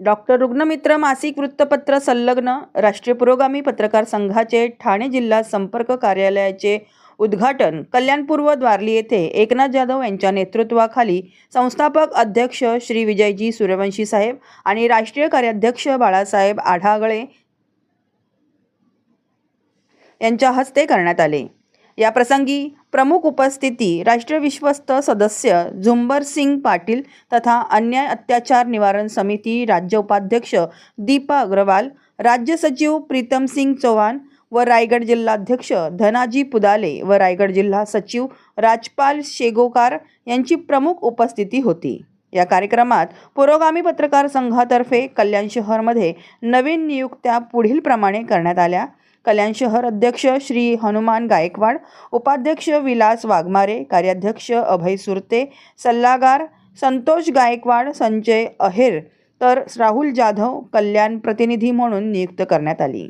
Doctor रुग्णमित्र मासिक वृत्तपत्र संलग्न राष्ट्रीय पुरोगामी पत्रकार संघाचे ठाणे जिल्हा संपर्क कार्यालयाचे उद्घाटन कल्याणपूर्व द्वारली येथे एकनाथ जाधव यांच्या नेतृत्वाखाली संस्थापक अध्यक्ष श्री विजयजी सूर्यवंशी साहेब आणि राष्ट्रीय कार्याध्यक्ष बाळासाहेब आढागळे यांच्या हस्ते करण्यात आले. या प्रसंगी प्रमुख उपस्थिती राष्ट्रीय विश्वस्त सदस्य झुंबर सिंग पाटील तथा अन्याय अत्याचार निवारण समिती राज्य उपाध्यक्ष दीपा अग्रवाल राज्य सचिव प्रीतम सिंग चौहान व रायगड जिल्हाध्यक्ष धनाजी पुदाले व रायगड जिल्हा सचिव राजपाल शेगोकार यांची प्रमुख उपस्थिती होती. या कार्यक्रमात पुरोगामी पत्रकार संघातर्फे कल्याण शहरमध्ये नवीन नियुक्त्या पुढील प्रमाणे करण्यात आल्या. कल्याण शहर अध्यक्ष श्री हनुमान गायकवाड उपाध्यक्ष विलास वाघमारे कार्याध्यक्ष अभय सुरते सल्लागार संतोष गायकवाड संजय अहेर तर राहुल जाधव कल्याण प्रतिनिधी म्हणून नियुक्त करण्यात आली.